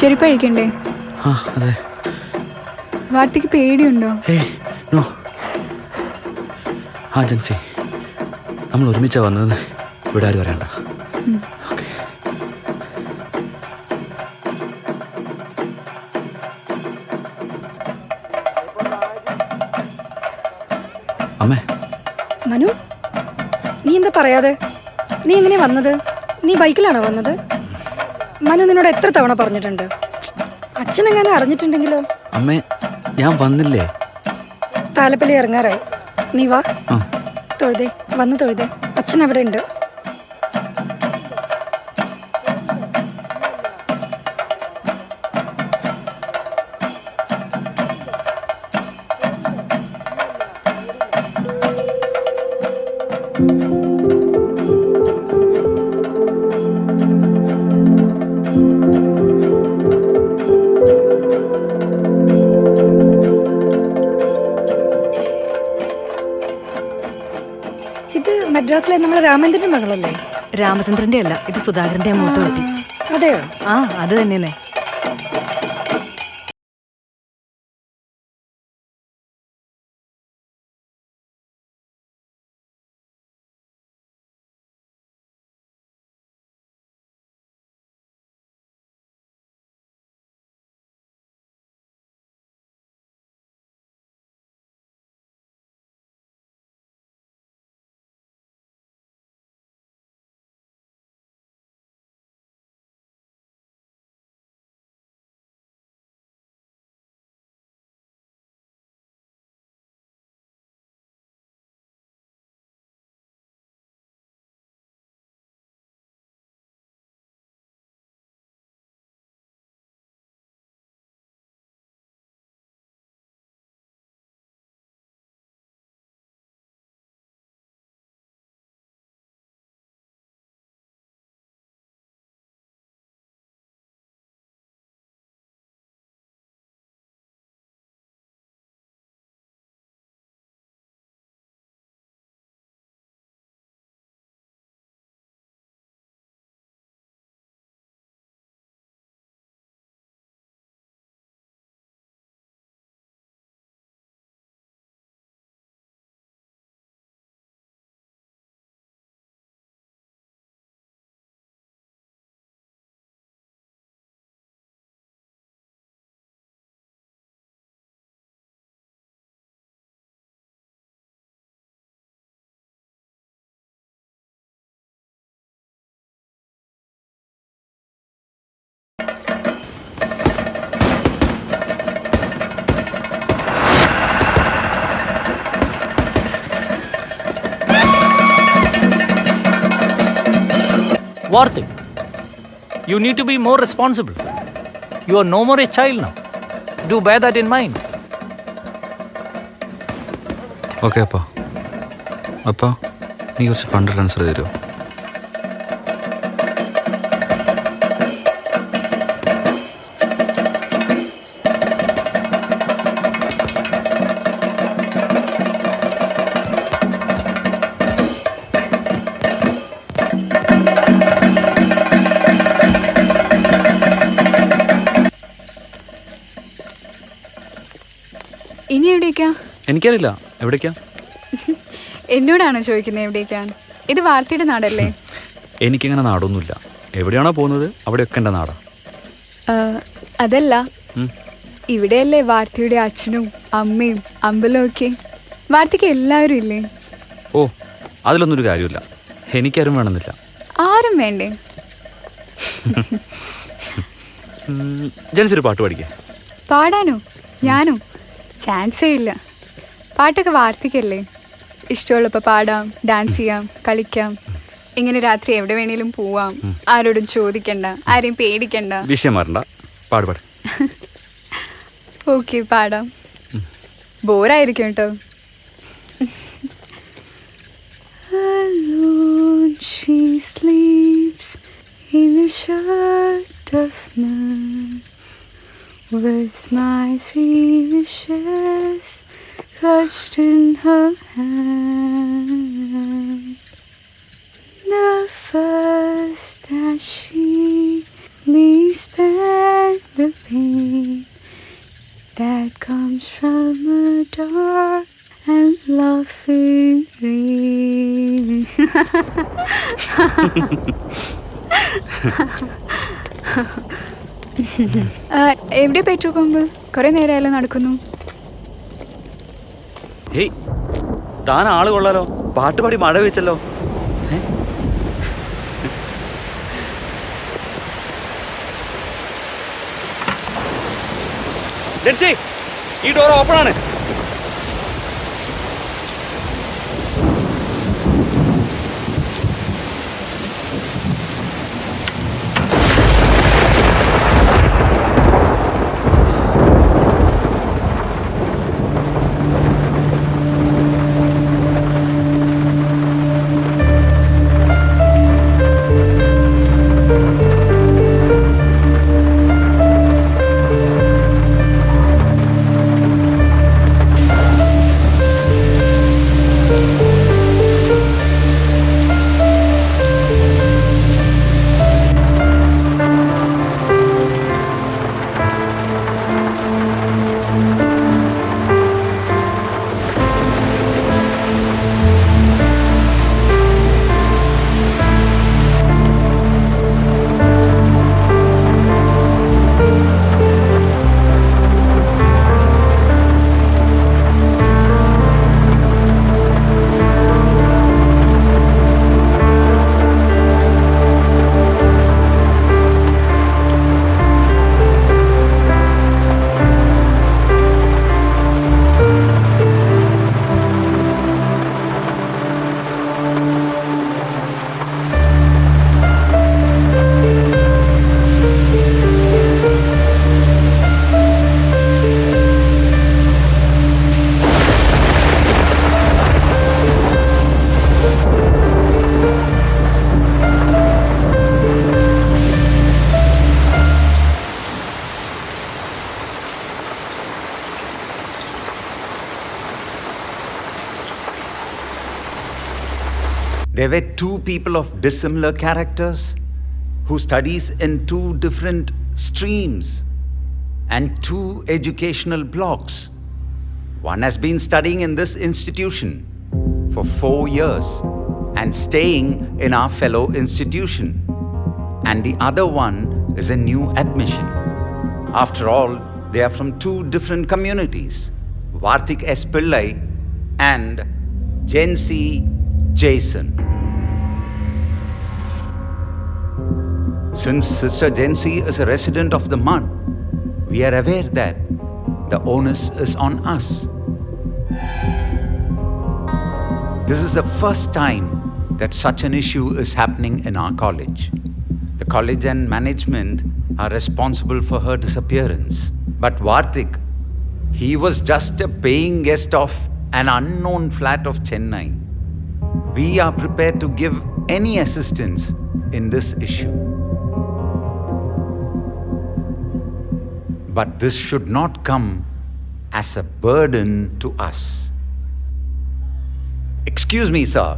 ചെരുപ്പ് ആ അതെ. വാർത്തിക്ക് പേടിയുണ്ടോ? ഏയ് നോ. ആ ജൻസി. നമ്മൾ ഒരുമിച്ചാണ് വന്നതെന്ന് ഇവിടെ ആരും അറിയണ്ട. ഓക്കെ. അമ്മേ. മനു നീ എന്താ പറയാതെ? നീ എങ്ങനെയാ വന്നത്? നീ ബൈക്കിലാണോ വന്നത്? മനു നിന്നോട് എത്ര തവണ പറഞ്ഞിട്ടുണ്ട്? അച്ഛനെങ്ങനെ അറിഞ്ഞിട്ടുണ്ടെങ്കിലോ? അമ്മേ ഞാൻ വന്നില്ലേ? താലപ്പലി ഇറങ്ങാറായി. നീ വാ. തൊഴുതേ വന്ന് തൊഴുതേ. അച്ഛൻ അവിടെ ഉണ്ട് ഇത് മദ്രാസിലെ നമ്മളെ രാമേന്ദ്രന്റെ മകളല്ലേ? രാമചന്ദ്രന്റെ അല്ല ഇത് സുധാകരന്റെ മൂത്ത കുട്ടി അതെയോ? ആ അത് തന്നെയല്ലേ. Warthik, you need to be more responsible. You are no more a child now. Do bear that in mind. Okay അപ്പാ അപ്പാ നീ കുറച്ച് ഫണ്ട് ട്രാൻസ്ഫർ തരുമോ ഇനി എവിടേക്കാ? എനിക്കറിയില്ല. എവിടേക്കാ? എന്നോടാണോ ചോദിക്കുന്നത് എവിടേക്കാ ഇത് വാർത്തയുടെ നാടല്ലേ? എനിക്കങ്ങനെ നാടൊന്നുമില്ല. എവിടെയാണോ പോകുന്നത് അവിടെയൊക്കെ എന്റെ നാടാ. അതല്ല. ഇവിടെയല്ലേ വാർത്തയുടെ അച്ഛനും അമ്മയും അമ്പലവും ഒക്കെ? വാർത്തയ്ക്ക് എല്ലാവരും ഇല്ലേ? ഓ അതിലൊന്നൊരു കാര്യമില്ല. എനിക്കാരും വേണമെന്നില്ല. ആരും വേണ്ടേ? ജനിച്ചൊരു പാട്ട് പഠിക്കാം പാടാനോ? ഞാനോ? ചാൻസേ ഇല്ല പാട്ടൊക്കെ വാർത്തിക്കല്ലേ? ഇഷ്ടമുള്ളപ്പോൾ പാടാം ഡാൻസ് ചെയ്യാം കളിക്കാം. ഇങ്ങനെ രാത്രി എവിടെ വേണേലും പോവാം. ആരോടും ചോദിക്കണ്ട ആരെയും പേടിക്കണ്ട. വിഷയം മാറണ്ട. പാട് പാട്. ഓക്കെ പാടാം. ബോറായിരിക്കും കേട്ടോ. Alone she sleeps in the shirt of mine with my three wishes clutched in her hand. The first that she may spend the pain that comes from a dark and laughing rain. എവിടെ petrol pump കുറെ നേരമായാലും നടക്കുന്നു. താൻ ആൾ കൊള്ളാലോ? പാട്ടുപാടി മഴ വെച്ചല്ലോ ഈ door open ആണ്. There were two people of dissimilar characters who studies in two different streams and two educational blocks. One has been studying in this institution for four years and staying in our fellow institution. And the other one is a new admission. After all, they are from two different communities Vartik S. Pillai and C. Jason. Since Sister Jency is a resident of the mud, we are aware that the onus is on us. This is the first time that such an issue is happening in our college. The college and management are responsible for her disappearance. But Vartik, he was just a paying guest of an unknown flat of Chennai. We are prepared to give any assistance in this issue. But this should not come as a burden to us. Excuse me, sir.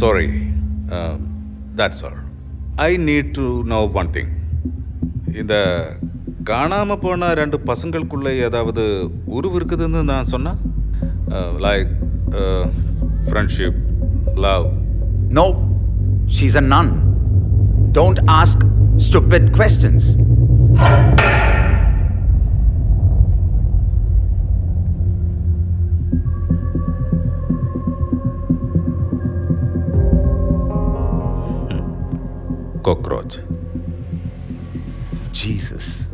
Sorry. Um, that's all. I need to know one thing. இந்த காணாம போன ரெண்டு பசங்களுக்குள்ள ஏதாவது உருவு இருக்குதுன்னு நான் சொன்னா like friendship love No, she's a nun. Don't ask stupid questions. Cockroach. Jesus.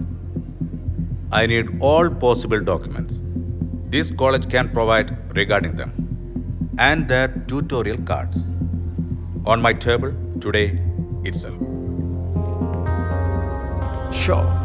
I need all possible documents. this college can provide regarding them and their tutorial cards on my table today itself show.